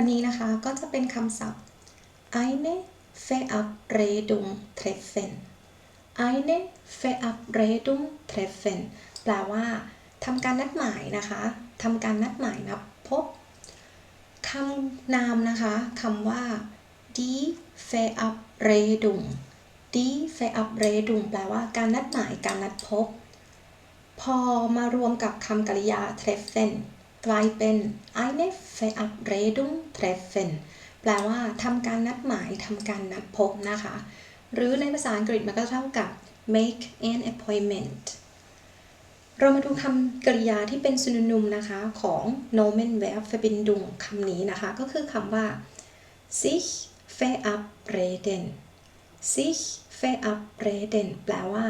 วันนี้นะคะก็จะเป็นคำศัพท์ eine Verabredung treffen eine Verabredung treffen แปลว่าทำการนัดหมายนะคะทำการนัดหมายนับพบคำนามนะคะคำว่า die Verabredung die Verabredung แปลว่าการนัดหมายการนัดพบ พอมารวมกับคำกริยา treffen กลายเป็น eine Verabredung treffen แปลว่าทำการนัดหมายทำการนัดพบนะคะ หรือในภาษาอังกฤษมันก็เท่ากับ make an appointment เรามาดูคำกริยาที่เป็น synonym นะคะของ nomen verb verbindung คำนี้นะคะ ก็คือคำว่า sich verabreden sich verabreden แปลว่า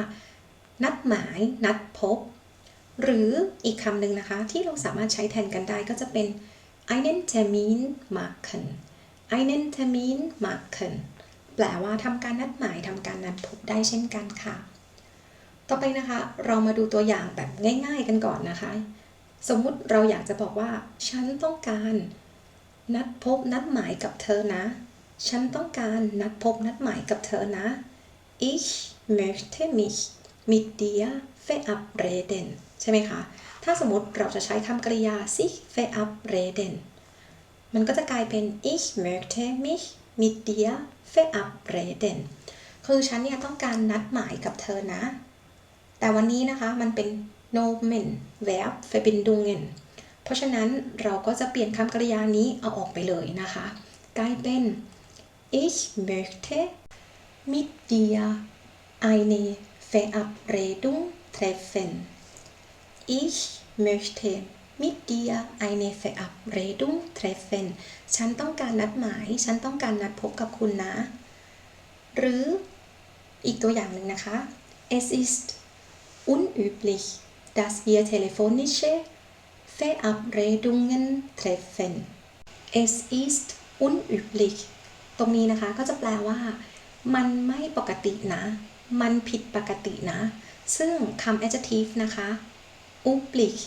นัดหมาย นัดพบ หรืออีกคำหนึ่งนะคะที่เราสามารถใช้แทนกันได้ก็จะเป็น einen Termin machen einen Termin machen แปลว่าทำการนัดหมายทำการนัดพบได้เช่นกันค่ะ ต่อไปนะคะ เรามาดูตัวอย่างแบบง่ายๆกันก่อนนะคะ สมมุติเราอยากจะบอกว่า ฉันต้องการนัดพบนัดหมายกับเธอนะ ฉันต้องการนัดพบนัดหมายกับเธอนะ ich möchte mich mit dir verabreden ใช่ไหมคะ ถ้าสมมติเราจะใช้คำกริยา sich verabreden มันก็จะกลายเป็น ich möchte mich mit dir verabreden คือฉันเนี่ยต้องการนัดหมายกับเธอนะ แต่วันนี้นะคะมันเป็น nomen verb verbindungen เพราะฉะนั้นเราก็จะเปลี่ยนคำกริยานี้เอาออกไปเลยนะคะ กลายเป็น ich möchte mit dir eine Verabredung treffen ich möchte mit dir eine Verabredung treffen ฉันต้องการนัดหมาย ฉันต้องการนัดพบกับคุณนะ หรืออีกตัวอย่างหนึ่งนะคะ es ist unüblich dass wir telefonische Verabredungen treffen es ist unüblich ตรงนี้นะคะก็จะแปลว่า มันไม่ปกตินะ มันผิดปกตินะ ซึ่งคำ adjective นะคะ üblich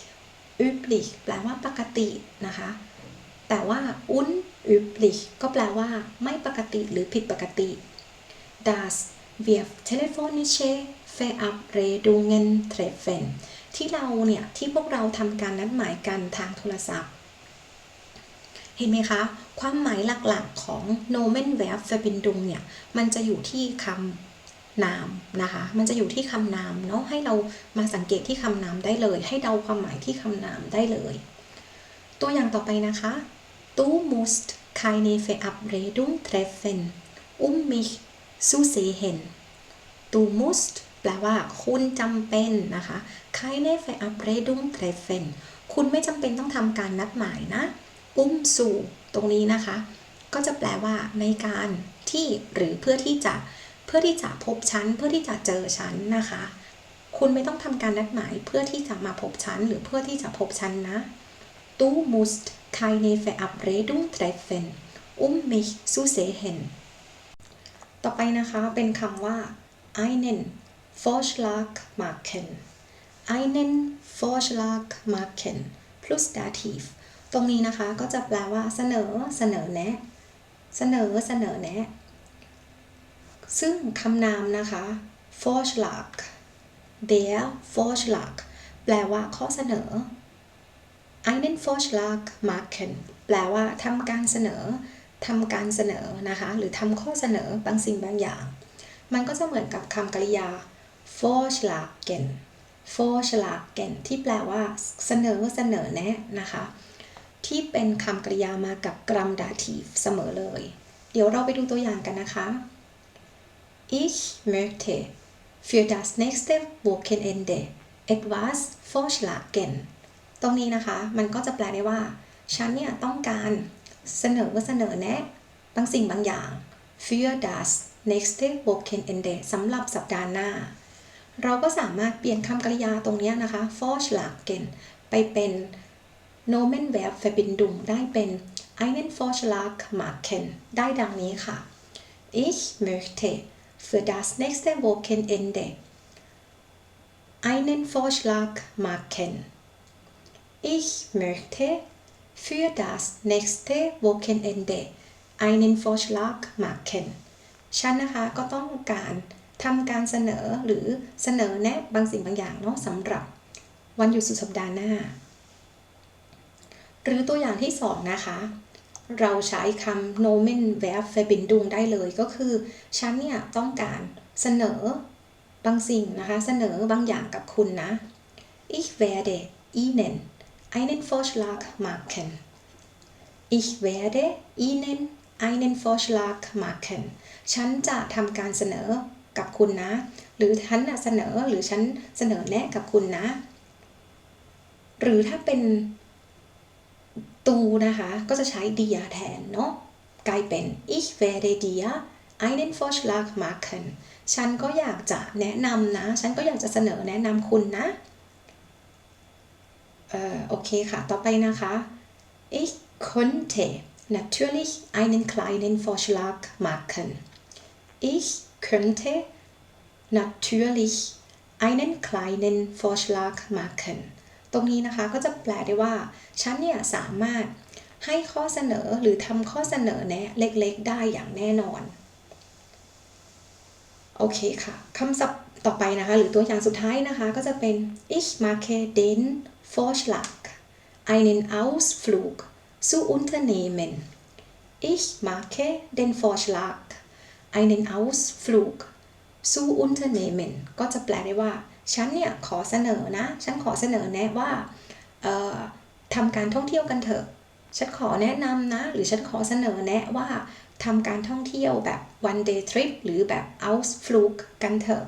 üblich แปลว่าปกตินะคะ แต่ว่า unüblich ก็แปลว่า ไม่ปกติหรือผิดปกติ das wir telefonische Verabredungen treffen ที่เราเนี่ย ที่พวกเราทำการนัดหมายกันทางโทรศัพท์ เห็นไหมคะ ความหมายหลักๆของ nomen verb verbindung เนี่ย มันจะอยู่ที่คำ นามนะคะ มันจะอยู่ที่คำนามเนาะให้เรามาสังเกตที่คำนามได้เลย ให้เดาความหมายที่คำนามได้เลย ตัวอย่างต่อไปนะคะ Du musst keine Verabredung treffen um mich zu sehen Du musst แปลว่าคุณจำเป็นนะคะ keine Verabredung treffen คุณไม่จำเป็นต้องทำการนัดหมายนะอุ้มสู่ตรงนี้นะคะ ก็จะแปลว่าในการที่หรือเพื่อที่จะ เพื่อที่จะพบฉันเพื่อที่จะเจอฉันนะคะ คุณไม่ต้องทำการนัดหมายเพื่อที่จะมาพบฉันหรือเพื่อที่จะพบฉันนะ Du musst keine Verabredung treffen um mich zu sehen ต่อไปนะคะเป็นคำว่า einen Vorschlag machen einen Vorschlag machen plus dativ ตรงนี้นะคะก็จะแปลว่าเสนอ เสนอแนะ เสนอเสนอแนะ ซึ่งคำนามนะคะ Vorschlag der Vorschlag แปลว่าข้อเสนอ einen Vorschlag machen แปลว่าทำการเสนอทำการเสนอนะคะ หรือทำข้อเสนอบางสิ่งบางอย่าง มันก็จะเหมือนกับคำกริยา Vorschlagen Vorschlagen ที่แปลว่าเสนอเสนอแนะนะคะ ที่เป็นคำกริยามากับกรัมดาทีฟเสมอเลย เดี๋ยวเราไปดูตัวอย่างกันนะคะ Ich möchte für das nächste Wochenende etwas vorschlagen ตรงนี้นะคะ มันก็จะแปลได้ว่า ฉันเนี่ยต้องการเสนอว่าเสนอแนะบางสิ่งบางอย่าง für das nächste Wochenende สำหรับสัปดาห์หน้า เราก็สามารถเปลี่ยนคำกริยาตรงนี้นะคะ vorschlagen ไปเป็น nomen verb verbindung ได้เป็น einen Vorschlag machen ได้ดังนี้ค่ะ ich möchte für das nächste Wochenende einen Vorschlag machen ich möchte für das nächste Wochenende einen Vorschlag machen ฉันนะคะก็ต้องการทำการเสนอหรือเสนอแนะบางสิ่งบางอย่างเนาะสำหรับวันหยุดสุดสัปดาห์หน้า หรือตัวอย่างที่สองนะคะ เราใช้คำ nomen verb verbindung ได้เลยก็คือ ฉันเนี่ยต้องการเสนอบางสิ่งนะคะ เสนอบางอย่างกับคุณนะ ich werde Ihnen einen Vorschlag machen ich werde Ihnen einen Vorschlag machen ฉันจะทำการเสนอกับคุณนะ หรือฉันเสนอหรือฉันเสนอแนะกับคุณนะ หรือถ้าเป็น ตูนะคะ ก็จะใช้ dir แทนเนาะกลายเป็น ich werde dir einen Vorschlag machen ฉันก็อยากจะแนะนำนะ ฉันก็อยากจะเสนอแนะนำคุณนะเอ่อโอเคค่ะ ต่อไปนะคะ ich könnte natürlich einen kleinen Vorschlag machen ich könnte natürlich einen kleinen Vorschlag machen ตรงนี้นะคะก็จะแปลได้ว่าฉันเนี่ยสามารถให้ข้อเสนอหรือทำข้อเสนอแนะเล็กๆ ได้อย่างแน่นอน โอเคค่ะคำศัพท์ต่อไปนะคะ หรือตัวอย่างสุดท้ายนะคะก็จะเป็น ich mache den Vorschlag einen Ausflug zu unternehmen ich mache den Vorschlag einen Ausflug zu unternehmen ก็จะแปลได้ว่า ฉันเนี่ยขอเสนอนะ ฉันขอเสนอแนะว่าเอ่อทำการท่องเที่ยวกันเถอะ ฉันขอแนะนำนะ หรือฉันขอเสนอแนะว่าทำการท่องเที่ยวแบบ one day trip หรือแบบ out fluke กันเถอะ